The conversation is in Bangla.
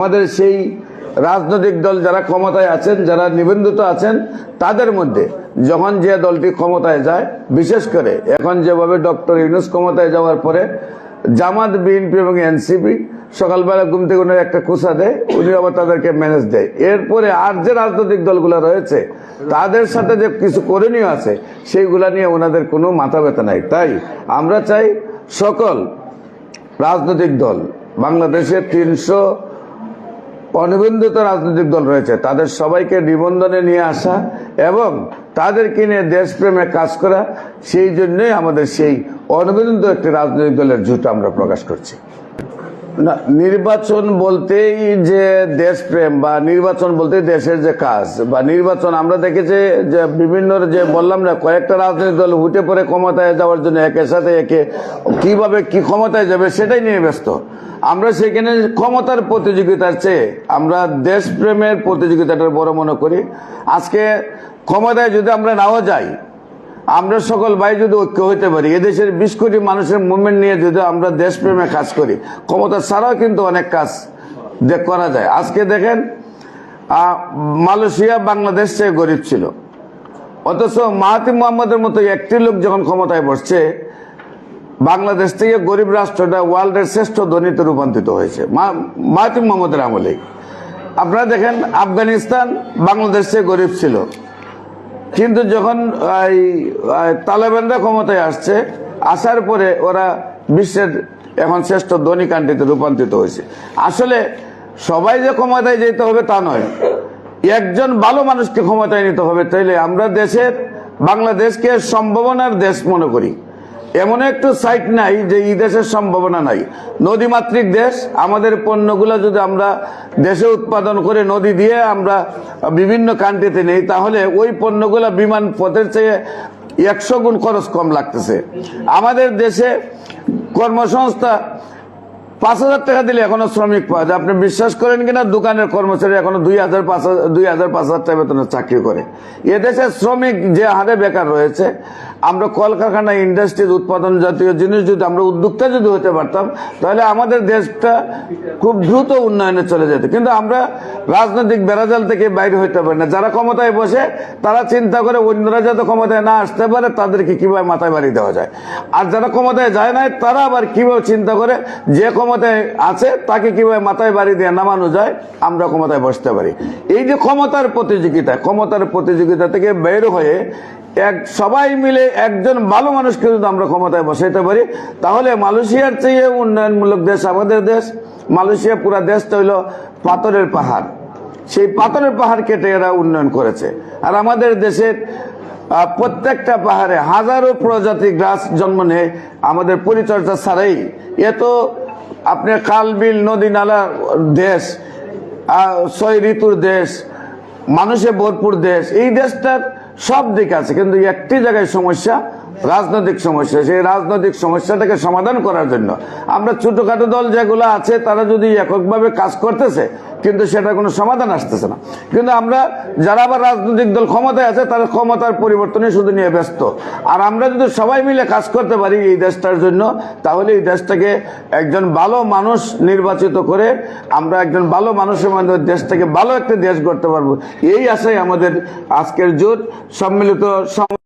আমাদের সেই রাজনৈতিক দল যারা ক্ষমতায় আছেন, যারা নিবন্ধিত আছেন, তাদের মধ্যে যখন যে দলটি ক্ষমতায় যায়, বিশেষ করে এখন যেভাবে ডক্টর ইউনুস ক্ষমতায় যাওয়ার পরে জামাত, বিএনপি এবং এনসিপি সকালবেলা ঘুম থেকে উনি একটা কুসা দেয়, উনি আবার তাদেরকে ম্যানেজ দেয়। এরপরে আর যে রাজনৈতিক দলগুলো রয়েছে, তাদের সাথে যে কিছু করণীয় আছে, সেইগুলা নিয়ে ওনাদের কোনো মাথা ব্যথা নাই। তাই আমরা চাই সকল রাজনৈতিক দল, বাংলাদেশে তিনশো অনিবন্ধিত রাজনৈতিক দল রয়েছে। তাদের সবাইকে নিবন্ধনে নিয়ে আসা এবং তাদের কিনে দেশপ্রেমে কাজ করা, সেই জন্যই আমাদের সেই অনিবন্ধিত একটি রাজনৈতিক দলের জুট আমরা প্রকাশ করছি। নির্বাচন বলতেই যে দেশপ্রেম বা নির্বাচন বলতেই দেশের যে কাজ বা নির্বাচন, আমরা দেখেছি যে বিভিন্ন যে বললাম না, কয়েকটা রাজনৈতিক দল উঠে পড়ে ক্ষমতায় যাওয়ার জন্য একের সাথে একে কীভাবে কি ক্ষমতায় যাবে সেটাই নিয়ে ব্যস্ত। আমরা সেখানে ক্ষমতার প্রতিযোগিতার চেয়ে আমরা দেশপ্রেমের প্রতিযোগিতাটা বড় মনে করি। আজকে ক্ষমতায় যদি আমরা নাও যাই আমরা সকল ভাই যদি ঐক্য হইতে পারি, এদেশের বিশ কোটি মানুষের মুভমেন্ট নিয়ে যদি আমরা দেশপ্রেমে কাজ করি, ক্ষমতা ছাড়াও কিন্তু অনেক কাজ করা যায়। আজকে দেখেন মালয়েশিয়া বাংলাদেশ চেয়ে গরিব ছিল। অথচ মাহাতি মোহাম্মদের মতো একটি লোক যখন ক্ষমতায় বসছে, বাংলাদেশ থেকে গরিব রাষ্ট্রটা ওয়ার্ল্ডের শ্রেষ্ঠ ধনীতে রূপান্তরিত হয়েছে। মাহাতি মোহাম্মদের আমলেই। আপনারা দেখেন, আফগানিস্তান বাংলাদেশ থেকে গরিব ছিল। কিন্তু যখন তালেবানরা ক্ষমতায় আসছে, আসার পরে ওরা বিশ্বের এখন শ্রেষ্ঠ ধনী কান্ট্রিতে রূপান্তরিত হয়েছে। আসলে সবাই যে ক্ষমতায় যেতে হবে তা নয়। একজন ভালো মানুষকে ক্ষমতায় নিতে হবে, তাইলে আমরা দেশের, বাংলাদেশকে সম্ভাবনার দেশ মনে করি। এমন একটু সাইট নাই যে এই দেশের সম্ভাবনা নাই। নদীমাতৃক দেশ, আমাদের পণ্যগুলো যদি আমরা দেশে উৎপাদন করে নদী দিয়ে আমরা বিভিন্ন কান্ট্রিতে নেই, তাহলে ওই পণ্যগুলো বিমান পথের চেয়ে একশো গুণ খরচ কম লাগতেছে। আমাদের দেশে কর্মসংস্থা পাঁচ হাজার টাকা দিলে এখনও শ্রমিক পাওয়া যায়। আপনি বিশ্বাস করেন কিনা, দোকানের কর্মচারী এখনও দুই হাজার পাঁচ হাজার, দুই হাজার পাঁচ হাজার টাকা বেতনের চাকরি করে। এদেশে শ্রমিক যে হারে বেকার রয়েছে আমরা কলকারখানা ইন্ডাস্ট্রির উৎপাদন জাতীয় জিনিস যদি আমরা উদ্যোক্তা যদি হতে পারতাম, তাহলে আমাদের দেশটা খুব দ্রুত উন্নয়নে চলে যেত। কিন্তু আমরা রাজনৈতিক বেড়াজাল থেকে বাইরে হইতে পারি না। যারা ক্ষমতায় বসে, তারা চিন্তা করে অন্যরা যাতে ক্ষমতায় না আসতে পারে, তাদেরকে কীভাবে মাথায় বাড়ি দেওয়া যায়? আর যারা ক্ষমতায় যায় না তারা আবার কীভাবে চিন্তা করে যে ক্ষমতায় আছে, তাকে কীভাবে মাথায় বাড়ি দিয়ে নামানো যায়, আমরা ক্ষমতায় বসতে পারি। এই যে ক্ষমতার প্রতিযোগিতা ক্ষমতার প্রতিযোগিতা থেকে বের হয়ে এক সবাই মিলে একজন ভালো মানুষকে যদি আমরা ক্ষমতায় বসাইতে পারি, তাহলে মালয়েশিয়ার চেয়ে উন্নয়নমূলক দেশ আমাদের দেশ। মালয়েশিয়া পুরা দেশটা হইল পাথরের পাহাড়। সেই পাথরের পাহাড় কেটে এরা উন্নয়ন করেছে। আর আমাদের দেশের প্রত্যেকটা পাহাড়ে হাজারো প্রজাতি গাছ জন্ম নেয়। আমাদের পরিচর্যা ছাড়াই। এত আপনার খাল, বিল, নদী, নালা দেশ ছয় ঋতুর দেশ, মানুষে ভরপুর দেশ। এই দেশটার সব দিক আছে, কিন্তু একটি জায়গায় সমস্যা, রাজনৈতিক সমস্যা, সেই রাজনৈতিক সমস্যাটাকে সমাধান করার জন্য। আমরা ছোটখাটো দল যেগুলো আছে, তারা যদি এককভাবে কাজ করতেছে কিন্তু সেটা কোনো সমাধান আসতেছে না। কিন্তু আমরা যারা আবার রাজনৈতিক দল ক্ষমতায় আছে, তারা ক্ষমতার পরিবর্তনে শুধু নিয়ে ব্যস্ত। আর আমরা যদি সবাই মিলে কাজ করতে পারি এই দেশটার জন্য, তাহলে এই দেশটাকে একজন ভালো মানুষ নির্বাচিত করে আমরা একজন ভালো মানুষের মাধ্যমে দেশটাকে ভালো একটা দেশ গড়তে পারব। এই আশাই আমাদের আজকের জোট সম্মিলিত সম-